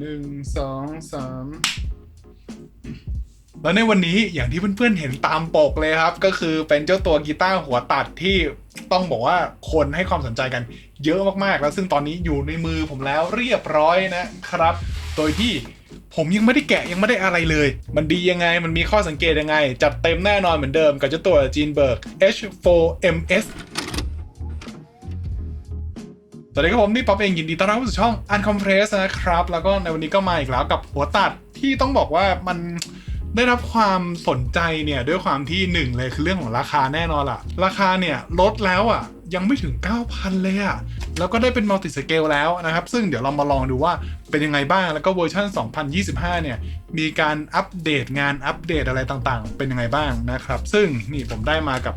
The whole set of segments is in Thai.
หนึ่งสองสามแล้วในวันนี้อย่างที่เพื่อนๆเห็นตามปกเลยครับ ก็คือเป็นเจ้าตัวกีตาร์หัวตัดที่ต้องบอกว่าคนให้ความสนใจกันเยอะมากๆ แล้วซึ่งตอนนี้อยู่ในมือผมแล้วเรียบร้อยนะครับ โดยที่ผมยังไม่ได้แกะยังไม่ได้อะไรเลย มันดียังไงมันมีข้อสังเกตยังไง จัดเต็มแน่นอนเหมือนเดิมกับเจ้าตัวจีนเบิร์ก H4MS สวัสดีครับผมนี่ป๊อปเองยินดีต้อนรับเข้าสู่ช่อง Uncompress นะครับ แล้วก็ในวันนี้ก็มาอีกแล้วกับหัวตัดที่ต้องบอกว่ามันได้รับความสนใจเนี่ยด้วยความที่หนึ่งเลยคือเรื่องของราคาแน่นอนล่ะ ราคาเนี่ยลดแล้วอะยังไม่ถึง 9,000 เลยอะ แล้วก็ได้เป็นมัลติสเกลแล้วนะครับ ซึ่งเดี๋ยวเรามาลองดูว่าเป็นยังไงบ้าง แล้วก็เวอร์ชัน2025 เนี่ย มีการอัปเดตงานอัปเดตอะไรต่างๆ เป็นยังไงบ้างนะครับ ซึ่งนี่ผมได้มากับ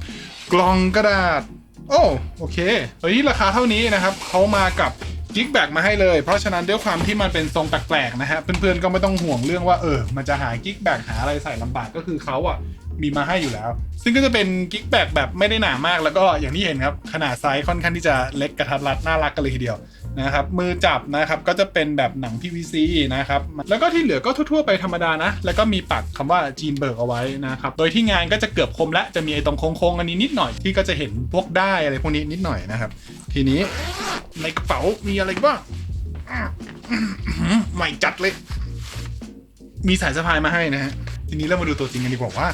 กล่องกระดาษ โอ้โอเคเฮ้ยราคาเท่านี้นะครับเขามากับกิ๊กแบกมาให้เลย เพราะฉะนั้นด้วยความที่มันเป็นทรงแปลกๆนะฮะ เพื่อนๆก็ไม่ต้องห่วงเรื่องว่าเออ มันจะหากิ๊กแบกหาอะไรใส่ลำบากก็คือเขาอะมีมาให้อยู่แล้ว ซึ่งก็จะเป็นกิ๊กแบกแบบไม่ได้หนามากแล้วก็อย่างที่เห็นครับ ขนาดไซส์ค่อนข้างที่จะเล็กกระทัดรัดน่ารักกันเลยทีเดียว นะครับมือจับนะครับก็จะเป็นแบบหนัง PVC นะครับแล้วก็ที่เหลือก็ทั่วๆไปธรรมดานะ แล้วก็มีปักคำว่าจีนเบิร์กเอาไว้นะครับโดยที่งานก็จะเกือบคมและจะมีไอ้ตรงโค้งๆอันนี้นิดหน่อยที่ก็จะเห็นพวกได้อะไรพวกนี้นิดหน่อยนะครับ ทีนี้ในกระเป๋ามีอะไรบ้างใหม่จัดเลย มีสายสะพายมาให้นะฮะทีนี้เรามาดูตัวจริงกันดีกว่าว่า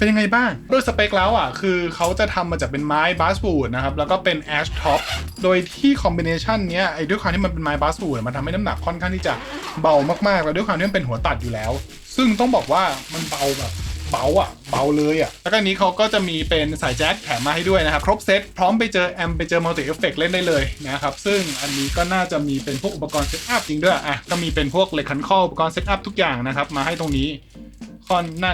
เป็นยังไงบ้างด้วยสเปคแล้วอะ คือเขาจะทำมาจากเป็นไม้บาสบูดนะครับ แล้วก็เป็นแอชท็อปโดยที่คอมบิเนชันเนี้ยไอ้ด้วยความที่มันเป็นไม้บาสบูดมันทำให้น้ำหนักค่อนข้างที่จะเบามากๆ แล้วด้วยความที่มันเป็นหัวตัดอยู่แล้ว ซึ่งต้องบอกว่ามันเบาแบบเบาอะเบาเลยอะ แล้วก็นนี้เขาก็จะมีเป็นสายแจ็คแถมมาให้ด้วยนะครับ ครบเซตพร้อมไปเจอแอมไปเจอมัลติเอฟเฟกเล่นได้เลยนะครับ ซึ่งอันนี้ก็น่าจะมีเป็นพวกอุปกรณ์เซตอัพจริงด้วยอะก็มีเป็นพวกเหล็กขันข้ออุปกรณ์เซตอัพทุกอย่างนะครับ มาให้ตรงนี้ค่อนน่า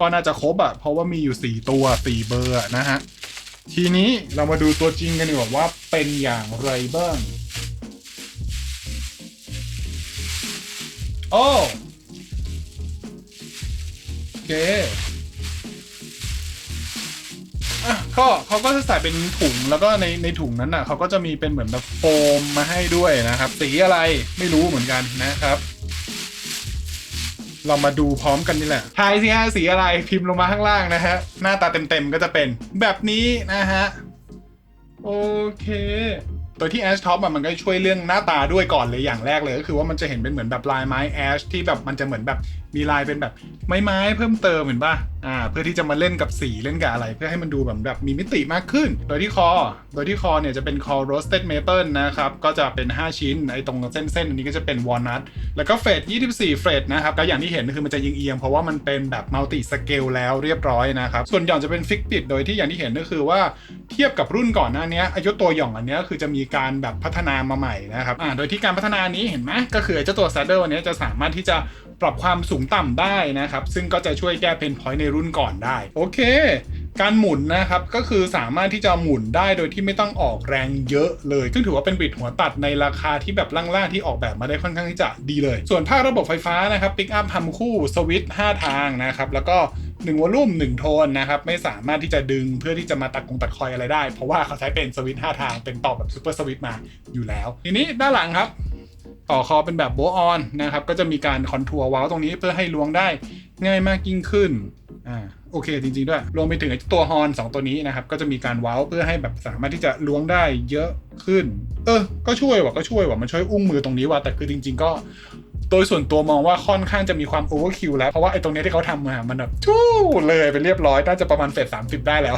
ก็น่าจะครบอะเพราะว่ามีอยู่ 4 ตัว 4 เบอร์นะฮะ ทีนี้เรามาดูตัวจริงกันดีกว่าว่าเป็นอย่างไรบ้าง โอ้โอเคอะก็เขาก็จะใส่เป็นถุงแล้วก็ในในถุงนั้นอะเขาก็จะมีเป็นเหมือนแบบโฟมมาให้ด้วยนะครับ สีอะไรไม่รู้เหมือนกันนะครับ เรามาดูพร้อมกันนี่แหละทายสิฮะสีอะไรพิมพ์ลงมาข้างล่างนะฮะ หน้าตาเต็มๆก็จะเป็น แบบนี้นะฮะ โอเค โดยที่แอชท็อปมันก็ช่วยเรื่องหน้าตาด้วยก่อนเลยอย่างแรกเลย ก็คือว่ามันจะเห็นเป็นเหมือนแบบลายไม้แอชที่แบบมันจะเหมือนแบบมีลายเป็นแบบไม้ไม้เพิ่มเติมเห็นป่ะอ่าเพื่อที่จะมาเล่นกับสีเล่นกับอะไร เพื่อให้มันดูแบบแบบมีมิติมากขึ้น โดยที่คอ โดยที่คอเนี่ยจะเป็นคอ roasted maple นะครับก็จะเป็น 5 ชิ้นไอ้ตรงเส้นๆอันนี้ก็จะเป็น walnut แล้วก็เฟด24 เฟดนะครับก็อย่างที่เห็นคือมันจะยิงเอียงๆเพราะว่ามันเป็นแบบ multi scale แล้วเรียบร้อยนะครับส่วนหย่อนจะเป็นฟิกปิดโดยที่อย่างที่เห็นก็คือว่าเทียบกับรุ่นก่อนหน้านี้อายุตัวหย่องอันนี้คือจะมีการแบบพัฒนามาใหม่นะครับอ่าโดยที่การพัฒนานี้เห็นไหมก็คือเจ้าตัว saddle อันเนี้ยจะสามารถที่จะปรับความสูงต่ำได้นะครับ ซึ่งก็จะช่วยแก้เพนพอยต์ในรุ่นก่อนได้ โอเค การหมุนนะครับก็คือสามารถที่จะหมุนได้โดยที่ไม่ต้องออกแรงเยอะเลย ซึ่งถือว่าเป็นบิดหัวตัดในราคาที่แบบล่างๆที่ออกแบบมาได้ค่อนข้างที่จะดีเลย ส่วนภาคระบบไฟฟ้านะครับปิกอัพทำคู่สวิตช์5ทางนะครับแล้วก็1วอลลุ่ม1โทนนะครับไม่สามารถที่จะดึงเพื่อที่จะมาตัดกงตัดคอยอะไรได้ เพราะว่าเขาใช้เป็นสวิตช์5ทางเป็นต่อแบบซูเปอร์สวิตช์มาอยู่แล้ว ทีนี้ด้านหลังครับต่อคอเป็นแบบโบออนนะครับก็จะมีการคอนทัวร์ว้าตรงนี้เพื่อให้ล้วงได้ง่ายมากยิ่งขึ้นอ่า โอเคจริงๆด้วย รวมไปถึงไอ้ตัวฮอน2ตัวนี้นะครับ ก็จะมีการว้าเพื่อให้แบบสามารถที่จะล้วงได้เยอะขึ้น เออ ก็ช่วยว่ะก็ช่วยว่ะมันช่วยอุ้งมือตรงนี้ว่ะแต่คือจริง ๆ ก็ โดยส่วนตัวมองว่าค่อนข้างจะมีความโอเวอร์คิวแล้ว เพราะว่าไอ้ตรงนี้ที่เขาทำมา มันแบบชู้เลยไปเรียบร้อย น่าจะประมาณเฟสสามสิบได้แล้ว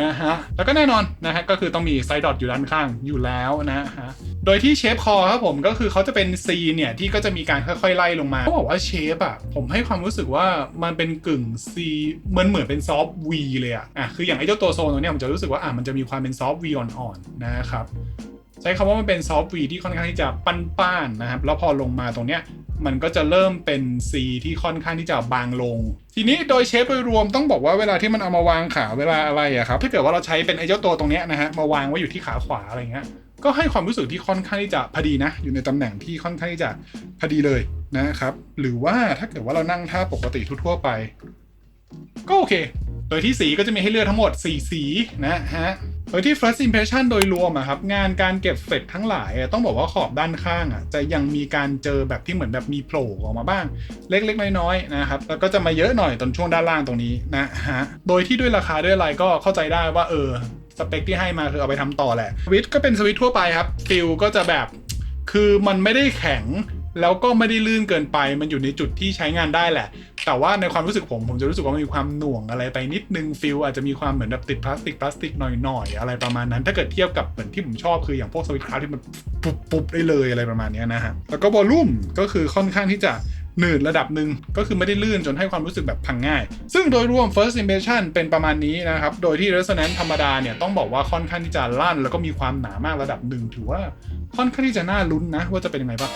นะฮะ แล้วก็แน่นอนนะฮะ ก็คือต้องมีไซด์ดอทอยู่ด้านข้างอยู่แล้วนะฮะ โดยที่เชฟคอครับผมก็คือเขาจะเป็น C เนี่ย ที่ก็จะมีการค่อยๆ ไล่ลงมาเขาบอกว่าเชฟอะผมให้ความรู้สึกว่ามันเป็นกึ่ง C มันเหมือนเป็นซอฟต์ V เลยอะอะคืออย่างไอ้เจ้าตัวโซนตัวเนี้ยผมจะรู้สึกว่าอะมันจะมีความเป็นซอฟต์ V อ่อนๆนะครับใช้คำว่ามันเป็นซอฟต์ V ที่ค่อนข้างที่จะปั้นๆนะครับ แล้วพอลงมาตรงเนี้ย มันก็จะเริ่มเป็น C ที่ค่อนข้างที่จะบางลง ทีนี้โดยเชฟโดยรวมต้องบอกว่าเวลาที่มันเอามาวางขาเวลาอะไรอะครับถ้าเกิดว่าเราใช้เป็นไอ้เจ้าตัวตรงเนี้ยนะฮะมาวางไว้อยู่ที่ขาขวาอะไรเงี้ยก็ให้ความรู้สึกที่ค่อนข้างที่จะพอดีนะ อยู่ในตำแหน่งที่ค่อนข้างที่จะพอดีเลยนะครับ หรือว่าถ้าเกิดว่าเรานั่งท่าปกติทั่วๆไป ก็โอเค โดยที่สีก็จะมีให้เลือกทั้งหมด 4 สีนะฮะ โดยที่ first impression โดยรวมอะครับ งานการเก็บเฟดทั้งหลาย ต้องบอกว่าขอบด้านข้างอะจะยังมีการเจอแบบที่เหมือนแบบมีโผล่ออกมาบ้าง เล็กๆ น้อยๆนะครับ แล้วก็จะมาเยอะหน่อยตอนช่วงด้านล่างตรงนี้นะฮะ โดยที่ด้วยราคาด้วยอะไรก็เข้าใจได้ว่าเออสเปคที่ให้มาคือเอาไปทำต่อแหละสวิตก็เป็นสวิตทั่วไปครับฟิลก็จะแบบคือมันไม่ได้แข็งแล้วก็ไม่ได้ลื่นเกินไป มันอยู่ในจุดที่ใช้งานได้แหละ แต่ว่าในความรู้สึกผมผมจะรู้สึกว่ามันมีความหน่วงอะไรไปนิดนึงฟิลอาจจะมีความเหมือนแบบติดพลาสติกพลาสติกหน่อยๆอะไรประมาณนั้น ถ้าเกิดเทียบกับเหมือนที่ผมชอบคืออย่างพวกสวิตช์คราฟที่มันปุ๊บปุ๊บได้เลยอะไรประมาณนี้นะฮะแล้วก็วอลลุ่มก็คือค่อนข้างที่จะหนืดระดับหนึ่งก็คือไม่ได้ลื่นจนให้ความรู้สึกแบบพังง่าย ซึ่งโดยรวม first impression เป็นประมาณนี้นะครับ โดยที่ resonance ธรรมดาเนี่ยต้องบอกว่าค่อนข้างที่จะลั่น แล้วก็มีความหนามากระดับหนึ่งถือว่าค่อนข้างที่จะน่าลุ้นนะว่าจะเป็นยังไงบ้าง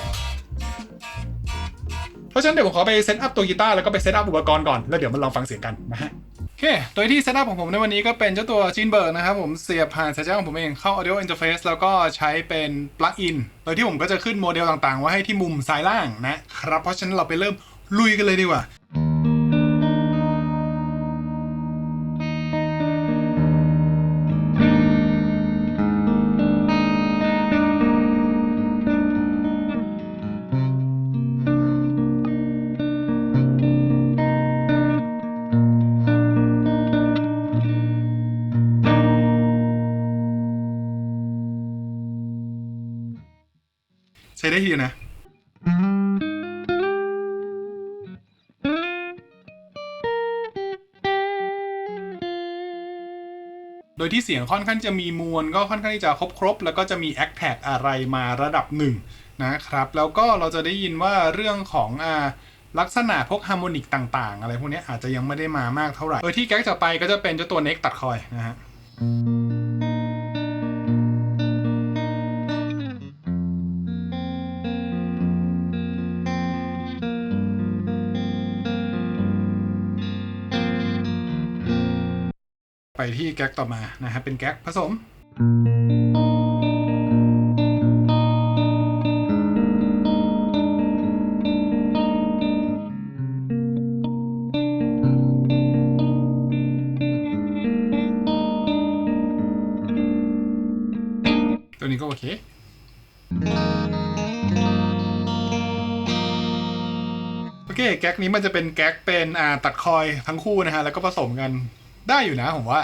ราะฉะนั้นเดี๋ยวผมขอไปเซตอัพตัวกีตาร์แล้วก็ไปเซตอัพอุปกรณ์ก่อนแล้วเดี๋ยวมาลองฟังเสียงกันนะฮะโอเคโดยที่เซตอัพของผมในวันนี้ก็เป็นเจ้าตัวจีนเบิร์กนะครับผมเสียบผ่านสายชาของผมเองเข้า audio interface แล้วก็ใช้เป็นปลั๊กอินโดยที่ผมก็จะขึ้นโมเดลต่างๆไว้ให้ที่มุมซ้ายล่างนะครับเพราะฉะนั้นเราไปเริ่มลุยกันเลยดีกว่า ช้ได้ทีเดียวนะ โดยที่เสียงค่อนข้างจะมีมวลก็ค่อนข้างที่จะครบครบแล้วก็จะมีแอคแท็กอะไรมาระดับหนึ่งนะครับ แล้วก็เราจะได้ยินว่าเรื่องของอ่าลักษณะพวกฮาร์โมนิกต่างๆ อะไรพวกนี้อาจจะยังไม่ได้มามากเท่าไหร่โดยที่แก๊กจะไปก็จะเป็นเจ้าตัวเน็กตัดคอยนะฮะ ที่แก๊กต่อมานะฮะเป็นแก๊กผสม ตัวนี้ก็โอเคโอเคแก๊กนี้มันจะเป็นแก๊กเป็นอ่าตัดคอยทั้งคู่นะฮะ แล้วก็ผสมกัน ได้อยู่นะผมว่า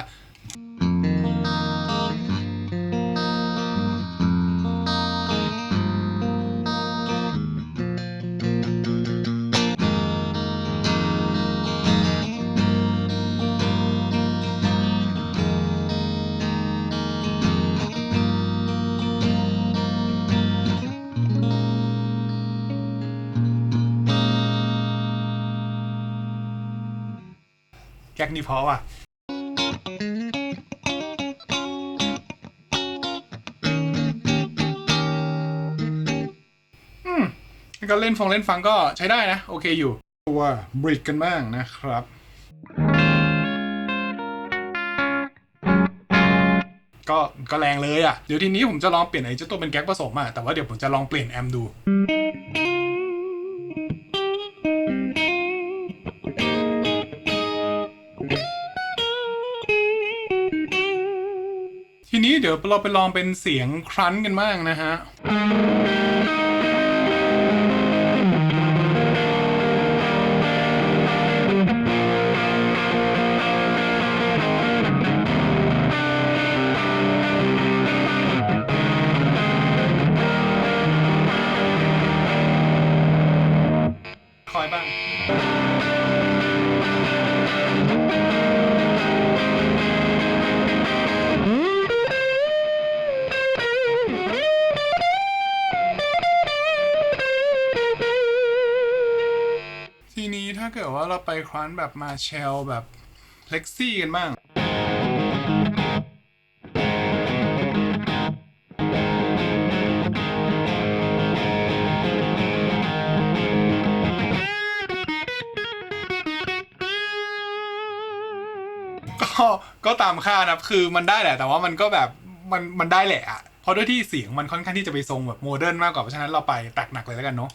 แก๊กนี้เพราะว่ะ ก็เล่นฟงเล่นฟังก็ใช้ได้นะ โอเคอยู่ ตัวบริดกันบ้างนะครับ ก็ก็แรงเลยอะ เดี๋ยวทีนี้ผมจะลองเปลี่ยนไอ้เจ้าตัวเป็นแก๊กผสมอะ แต่ว่าเดี๋ยวผมจะลองเปลี่ยนแอมป์ดูทีนี้เดี๋ยวเราไปลองเป็นเสียงครั้นกันบ้างนะฮะ ครันแบบมาเชลแบบเล็กซี่กันบ้างก็ก็ตามคานะคือมันได้แหละแต่ว่ามันก็แบบมันมันได้แหละอะเพราะด้วยที่เสียงมันค่อนข้างที่จะไปทรงแบบโมเดิร์นมากกว่าเพราะฉะนั้นเราไปตักหนักเลยแล้วกันเนาะ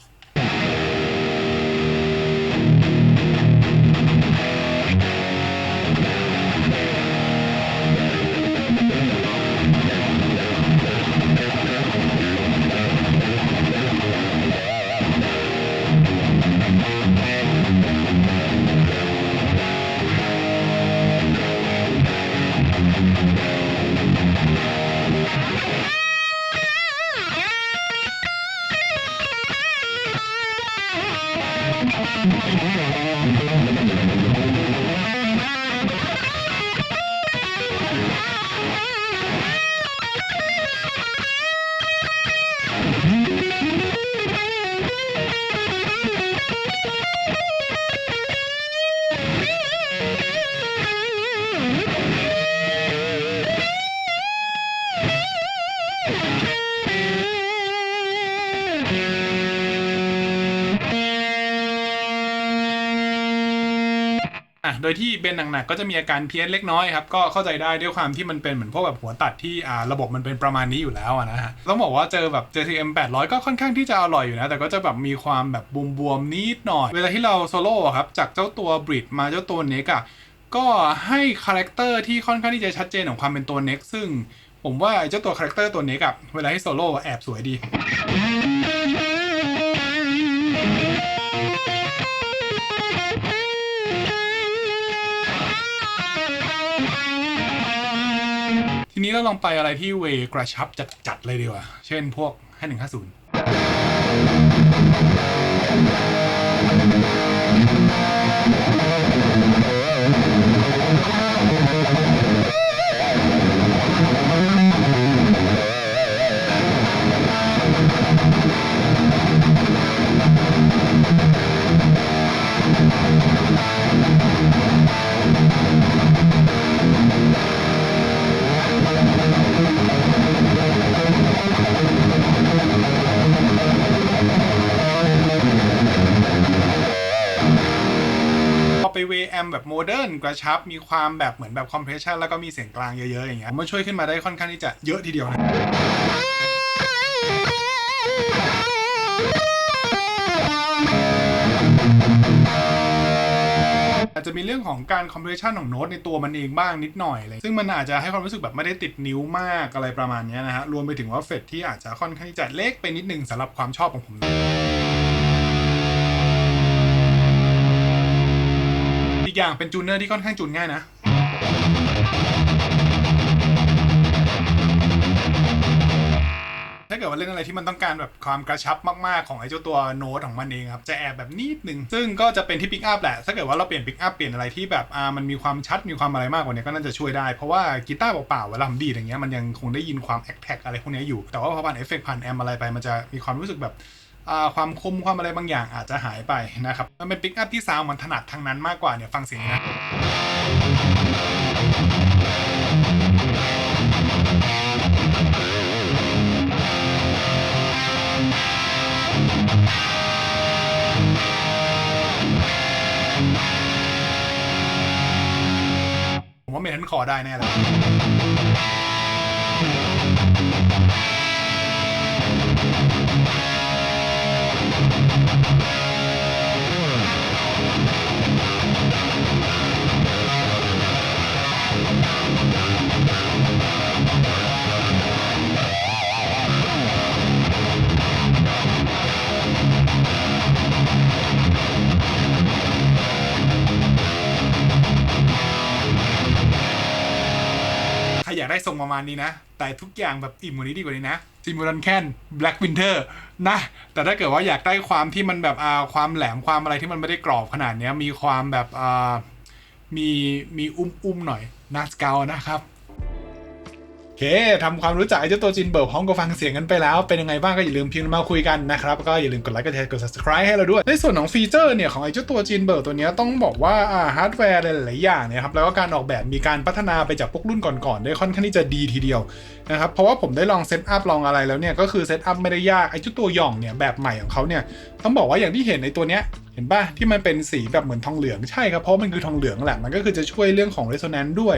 ดยที่เบนหนักๆก็จะมีอาการเพี้ยนเล็กน้อยครับก็เข้าใจได้ด้วยความที่มันเป็นเหมือนพวกแบบหัวตัดที่อ่าระบบมันเป็นประมาณนี้อยู่แล้วนะฮะต้องบอกว่าเจอแบบ JCM 800 ก็ค่อนข้างที่จะอร่อยอยู่นะ แต่ก็จะแบบมีความแบบบวมๆนิดหน่อย เวลาที่เราโซโล่ครับจากเจ้าตัวบริดมาเจ้าตัวเน็กอะก็ให้คาแรคเตอร์ที่ค่อนข้างที่จะชัดเจนของความเป็นตัวเน็กซึ่ง ผมว่าเจ้าตัวคาแรคเตอร์ตัวเน็กอะเวลาให้โซโล่แอบสวยดี นี้เราลองไปอะไรที่เวกระชับจัดๆเลยดีกว่า เช่นพวก 5150 แบบโมเดิร์นกระชับ มีความแบบเหมือนแบบคอมเพรสชันแล้วก็มีเสียงกลางเยอะๆอย่างเงี้ยมันช่วยขึ้นมาได้ค่อนข้างที่จะเยอะทีเดียวนะอาจจะมีเรื่องของการคอมเพรสชันของโน้ตในตัวมันเองบ้างนิดหน่อยเลย ซึ่งมันอาจจะให้ความรู้สึกแบบไม่ได้ติดนิ้วมากอะไรประมาณนี้นะฮะ รวมไปถึงว่าเฟดที่อาจจะค่อนข้างที่จะเล็กไปนิดนึงสำหรับความชอบของผม อย่างเป็นจูเนอร์ที่ค่อนข้างจูนง่ายนะถ้าเกิดว่าเล่นอะไรที่มันต้องการแบบความกระชับมากๆของไอ้เจ้าตัวโน้ตของมันเองครับจะแอบแบบนิดนึงซึ่งก็จะเป็นที่ปิกอัพแหละถ้าเกิดว่าเราเปลี่ยนปิกอัพเปลี่ยนอะไรที่แบบอ่ามันมีความชัดมีความอะไรมากกว่านี้ก็น่าจะช่วยได้เพราะว่ากีตาร์เปล่าๆเวลาผมดีอย่างเงี้ยมันยังคงได้ยินความแอคแท็กอะไรพวกนี้อยู่แต่ว่าพอผ่านเอฟเฟกต์ผ่านแอมอะไรไปมันจะมีความรู้สึกแบบ ความคมความอะไรบางอย่างอาจจะหายไปนะครับ มันเป็นปิกอัพที่ซาวมันถนัดทางนั้นมากกว่าเนี่ยฟังเสียงนี้นะผมว่าเมทันคอได้แน่เลย ประมาณนี้นะ แต่ทุกอย่างแบบอิ่มกว่านี้ดีกว่านี้นะซิมูลันแคนแบล็กวินเทอร์นะ แต่ถ้าเกิดว่าอยากได้ความที่มันแบบอ่าความแหลมความอะไรที่มันไม่ได้กรอบขนาดเนี้ยมีความแบบอ่ามีมีอุ้มอุ้มหน่อยนัสเกลนะครับ เคทำความรู้จักไอ้เจ้าตัวจินเบิร์กพร้อมกับฟังเสียงกันไปแล้ว เป็นยังไงบ้างก็อย่าลืมพิมพ์มาคุยกันนะครับ ก็อย่าลืมกดไลค์กดแชร์กด subscribe ให้เราด้วย ในส่วนของฟีเจอร์เนี่ยของไอ้เจ้าตัวจินเบิร์กตัวนี้ต้องบอกว่าอ่าฮาร์ดแวร์หลายๆอย่างเนี่ยครับแล้วก็การออกแบบมีการพัฒนาไปจากพวกรุ่นก่อนๆได้ค่อนข้างที่จะดีทีเดียวนะครับเพราะว่าผมได้ลองเซตอัพลองอะไรแล้วเนี่ยก็คือเซตอัพไม่ได้ยากไอ้เจ้าตัวหย่องเนี่ยแบบใหม่ของเขาเนี่ยต้องบอกว่าอย่างที่เห็นในตัวเนี้ย เห็นปะที่มันเป็นสีแบบเหมือนทองเหลืองใช่ครับเพราะมันคือทองเหลืองแหละมันก็คือจะช่วยเรื่องของ resonance ด้วย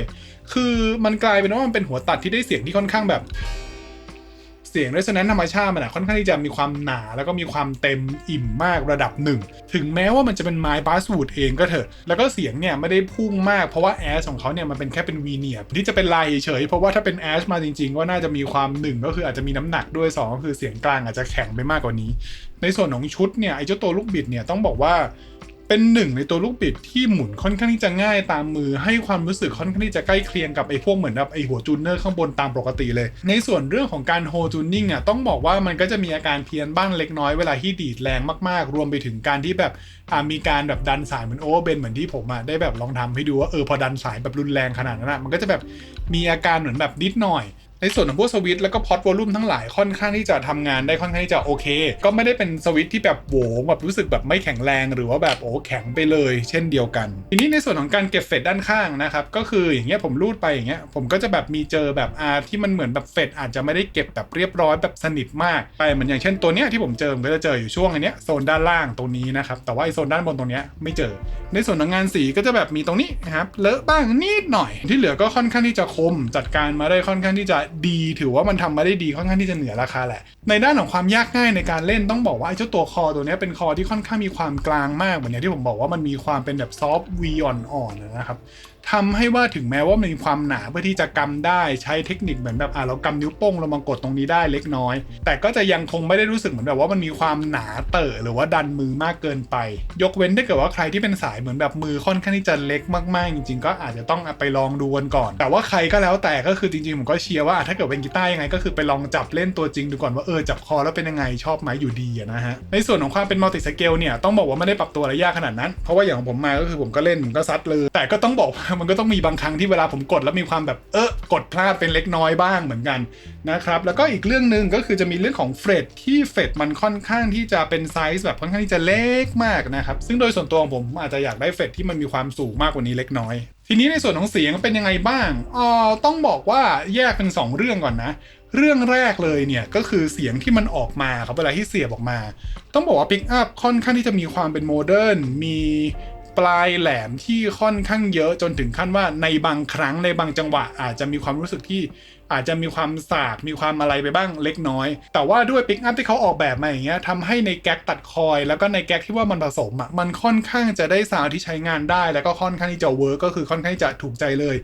คือมันกลายเป็นว่ามันเป็นหัวตัดที่ได้เสียงที่ค่อนข้างแบบ เสียง resonance ธรรมชาติมันอะค่อนข้างที่จะมีความหนาแล้วก็มีความเต็มอิ่มมากระดับหนึ่ง ถึงแม้ว่ามันจะเป็นไม้บาสวูดเองก็เถอะ แล้วก็เสียงเนี่ยไม่ได้พุ่งมากเพราะว่าแอสของเขาเนี่ยมันเป็นแค่เป็นวีเนียที่จะเป็นลายเฉยเพราะว่าถ้าเป็นแอสมาจริงๆ ก็น่าจะมีความหนึ่งก็คืออาจจะมีน้ำหนักด้วยสองก็คือเสียงกลางอาจจะแข็งไปมากกว่านี้ ในส่วนของชุดเนี่ยไอ้เจ้าตัวลูกบิดเนี่ยต้องบอกว่า เป็นหนึ่งในตัวลูกบิดที่หมุนค่อนข้างที่จะง่ายตามมือให้ความรู้สึกค่อนข้างที่จะใกล้เคียงกับไอ้พวกเหมือนแบบไอ้หัวจูนเนอร์ข้างบนตามปกติเลย ในส่วนเรื่องของการโฮจูนนิ่งอะต้องบอกว่ามันก็จะมีอาการเพี้ยนบ้างเล็กน้อยเวลาที่ดีดแรงมากๆ รวมไปถึงการที่แบบมีการแบบดันสายเหมือนโอเวอร์เบนเหมือนที่ผมอะได้แบบลองทำให้ดูว่าเออพอดันสายแบบรุนแรงขนาดนั้นอะมันก็จะแบบมีอาการเหมือนแบบนิดหน่อย ในส่วนของพวกสวิตแล้วก็พอตวอลลุ่มทั้งหลายค่อนข้างที่จะทำงานได้ค่อนข้างที่จะโอเค ก็ไม่ได้เป็นสวิตที่แบบโหวงแบบรู้สึกแบบไม่แข็งแรงหรือว่าแบบโอ้แข็งไปเลย เช่นเดียวกัน ทีนี้ในส่วนของการเก็บเฟดด้านข้างนะครับก็คืออย่างเงี้ยผมรูดไปอย่างเงี้ยผมก็จะแบบมีเจอแบบอาที่มันเหมือนแบบเฟดอาจจะไม่ได้เก็บแบบเรียบร้อยแบบสนิทมากไปเหมือนอย่างเช่นตัวเนี้ยที่ผมเจอผมก็จะเจออยู่ช่วงอันเนี้ยโซนด้านล่างตรงนี้นะครับแต่ว่าไอโซนด้านบนตรงเนี้ยไม่เจอ ในส่วนของงานสีก็จะแบบมีตรงนี้นะครับเลอะบ้างนิดหน่อยที่เหลือก็ค่อนข้างที่จะคมจัดการมาได้ค่อนข้างที่จะดีถือว่ามันทำมาได้ดีค่อนข้างที่จะเหนือราคาแหละ ในด้านของความยากง่ายในการเล่นต้องบอกว่าไอ้เจ้าตัวคอตัวนี้เป็นคอที่ค่อนข้างมีความกลางมากเหมือนอย่างที่ผมบอกว่ามันมีความเป็นแบบซอฟต์วีอ่อนๆนะครับ ทำให้ว่าถึงแม้ว่ามันมีความหนาเพื่อที่จะกำได้ใช้เทคนิคเหมือนแบบอะเรากำนิ้วโป้งเรามากดตรงนี้ได้เล็กน้อย แต่ก็จะยังคงไม่ได้รู้สึกเหมือนแบบว่ามันมีความหนาเตอะหรือว่าดันมือมากเกินไป ยกเว้นถ้าเกิดว่าใครที่เป็นสายเหมือนแบบมือค่อนข้างที่จะเล็กมากๆ จริง ๆ ก็อาจจะต้องไปลองดูกันก่อน แต่ว่าใครก็แล้วแต่ก็คือจริงๆผมก็เชียร์ว่าถ้าเกิดเป็นกีตาร์ยังไง ก็คือไปลองจับเล่นตัวจริงดูก่อนว่าเออจับคอแล้วเป็นยังไงชอบไหมอยู่ดีนะฮะในส่วนของความเป็นมัลติสเกลเนี่ยต้องบอกว่าไม่ได้ปรับตัวอะไรยากขนาดนั้นเพราะว่าอย่างของผมมาก็คือผมก็เล่นผมก็ซัดเลยแต่ก็ต้องบอกว่ามันก็ต้องมีบางครั้งที่เวลาผมกดแล้วมีความแบบเออกดพลาดเป็นเล็กน้อยบ้างเหมือนกันนะครับแล้วก็อีกเรื่องหนึ่งก็คือจะมีเรื่องของเฟรดที่เฟรดมันค่อนข้างที่จะเป็นไซส์แบบค่อนข้างที่จะเล็กมากนะครับซึ่งโดยส่วนตัวของผมอาจจะอยากได้เฟรดที่มันมีความสูงมากกว่านี้เล็กน้อยทีนี้ในส่วนของเสียงเป็นยังไงบ้างอ๋อต้องบอกว่าแยกเป็น 2 เรื่องก่อนนะ เรื่องแรกเลยเนี่ยก็คือเสียงที่มันออกมาครับเวลาที่เสียบออกมา ต้องบอกว่าปิกอัพค่อนข้างที่จะมีความเป็นโมเดิร์นมี ปลายแหลมที่ค่อนข้างเยอะจนถึงขั้นว่าในบางครั้งในบางจังหวะ อาจจะมีความรู้สึกที่อาจจะมีความสากมีความอะไรไปบ้างเล็กน้อย แต่ว่าด้วยปิกอัพที่เขาออกแบบมาอย่างเงี้ยทำให้ในแก๊กตัดคอย แล้วก็ในแก๊กที่ว่ามันผสมอะมันค่อนข้างจะได้ซาวที่ใช้งานได้ แล้วก็ค่อนข้างที่จะเวิร์กก็คือค่อนข้างจะถูกใจเลย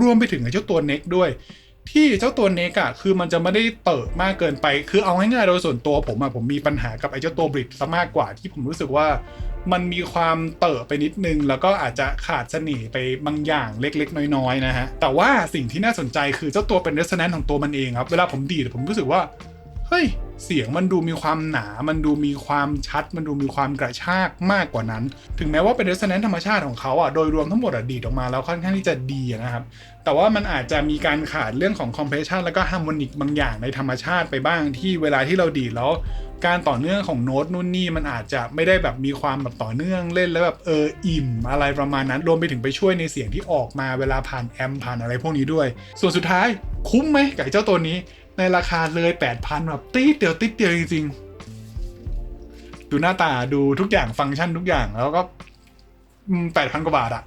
รวมไปถึงไอ้เจ้าตัวเน็กด้วย ที่เจ้าตัวเนกอะคือมันจะไม่ได้เติบมากเกินไป คือเอาง่ายๆโดยส่วนตัวผมอะผมมีปัญหากับไอ้เจ้าตัวบริดซะมากกว่าที่ผมรู้สึกว่า มันมีความเติบไปนิดนึง แล้วก็อาจจะขาดเสน่ห์ไปบางอย่างเล็กๆ น้อยๆนะฮะแต่ว่าสิ่งที่น่าสนใจคือเจ้าตัวเป็นเรสเนนของตัวมันเองครับเวลาผมดีดผมรู้สึกว่า เฮ้ย เสียงมันดูมีความหนา มันดูมีความชัด มันดูมีความกระชากมากกว่านั้น ถึงแม้ว่าเป็น resonant ธรรมชาติของเขาอะ โดยรวมทั้งหมดอะดีออกมาแล้วค่อนข้างที่จะดีนะครับ แต่ว่ามันอาจจะมีการขาดเรื่องของ compression แล้วก็ harmonic บางอย่างในธรรมชาติไปบ้างที่เวลาที่เราดีแล้ว การต่อเนื่องของโน้ตนู่นนี่มันอาจจะไม่ได้แบบมีความแบบต่อเนื่องเล่นแล้วแบบเอออิ่มอะไรประมาณนั้น รวมไปถึงไปช่วยในเสียงที่ออกมาเวลาผ่านแอมผ่านอะไรพวกนี้ด้วย ส่วนสุดท้ายคุ้มไหมกับไอ้เจ้าตัวนี้ ในราคาเลย8,000แบบติดเดียวติดเดียวจริงๆ ดูหน้าตาดูทุกอย่างฟังก์ชันทุกอย่างแล้วก็แปดพันกว่าบาทอะ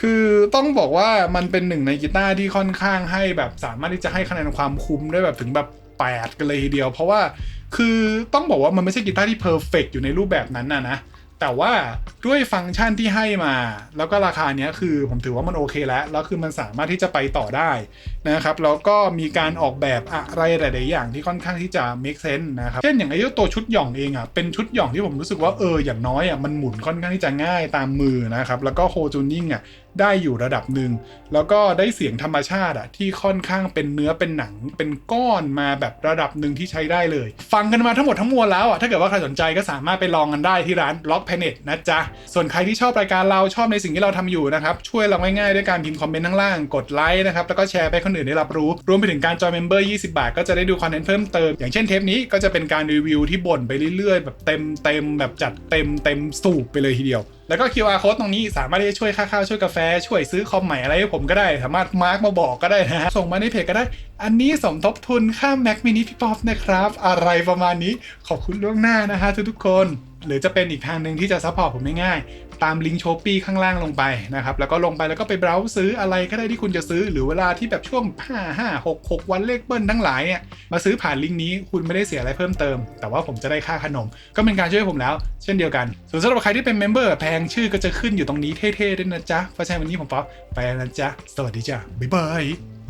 คือต้องบอกว่ามันเป็นหนึ่งในกีตาร์ที่ค่อนข้างให้แบบสามารถที่จะให้คะแนนความคุ้มได้แบบถึงแบบ8กันเลยทีเดียว เพราะว่าคือต้องบอกว่ามันไม่ใช่กีตาร์ที่เพอร์เฟกอยู่ในรูปแบบนั้นนะนะแต่ว่าด้วยฟังก์ชันที่ให้มา แล้วก็ราคาเนี้ยคือผมถือว่ามันโอเคแล้ว แล้วคือมันสามารถที่จะไปต่อได้นะครับแล้วก็มีการออกแบบอะไรหลาย ๆ อย่างที่ค่อนข้างที่จะ make sense นะครับเช่นอย่างไอ้ตัวชุดหย่องเองอะเป็นชุดหย่องที่ผมรู้สึกว่าเอออย่างน้อยอะมันหมุนค่อนข้างที่จะง่ายตามมือนะครับแล้วก็โฮจูนิ่งอะได้อยู่ระดับหนึ่งแล้วก็ได้เสียงธรรมชาติอะที่ค่อนข้างเป็นเนื้อเป็นหนัง เป็นก้อนมาแบบระดับหนึ่งที่ใช้ได้เลย ฟังกันมาทั้งหมดทั้งมวลแล้วอะถ้าเกิดว่าใครสนใจก็สามารถไปลองกันได้ที่ร้าน Lock Planet นะจ๊ะส่วนใครที่ชอบรายการเราชอบในสิ่งที่เราทำอยู่นะครับช่วยเราง่ายๆด้วยการพิมพ์คอมเมนต์ข้างล่างกดไลค์นะครับแล้วก็แชร์ไปให้คนอื่นได้รับรู้ รวมไปถึงการจอยเมมเบอร์20 บาท ก็จะได้ดูคอนเทนต์เพิ่มเติม อย่างเช่นเทปนี้ก็จะเป็นการรีวิวที่บ่นไปเรื่อยๆ แบบเต็มเต็มแบบจัดเต็มเต็มสูบไปเลยทีเดียว แล้วก็ QR code ตรงนี้สามารถที่จะช่วยค่าข้าวช่วยกาแฟ ช่วยซื้อคอมใหม่อะไรให้ผมก็ได้ สามารถมาร์กมาบอกก็ได้นะฮะส่งมาในเพจก็ได้ อันนี้สมทบทุนค่า Mac mini พี่ป๊อปนะครับ อะไรประมาณนี้ ขอบคุณล่วงหน้านะฮะทุกๆคน หรือจะเป็นอีกทางหนึ่งที่จะซัพพอร์ตผมง่าย ตามลิงก์โชปปี้ข้างล่างลงไปนะครับ แล้วก็ลงไปแล้วก็ไปเบราว์ซื้ออะไรก็ได้ที่คุณจะซื้อ หรือเวลาที่แบบช่วง 5 5 6 6 วันเลขเบิ้ลทั้งหลายเนี่ย มาซื้อผ่านลิงก์นี้คุณไม่ได้เสียอะไรเพิ่มเติม แต่ว่าผมจะได้ค่าขนม ก็เป็นการช่วยผมแล้ว เช่นเดียวกัน ส่วนสำหรับใครที่เป็นเมมเบอร์แพงชื่อก็จะขึ้นอยู่ตรงนี้เท่ๆด้วยนะจ๊ะเพราะฉะนั้นวันนี้ผมป๊อปไปแล้วนะจ๊ะสวัสดีจ้ะบ๊ายบาย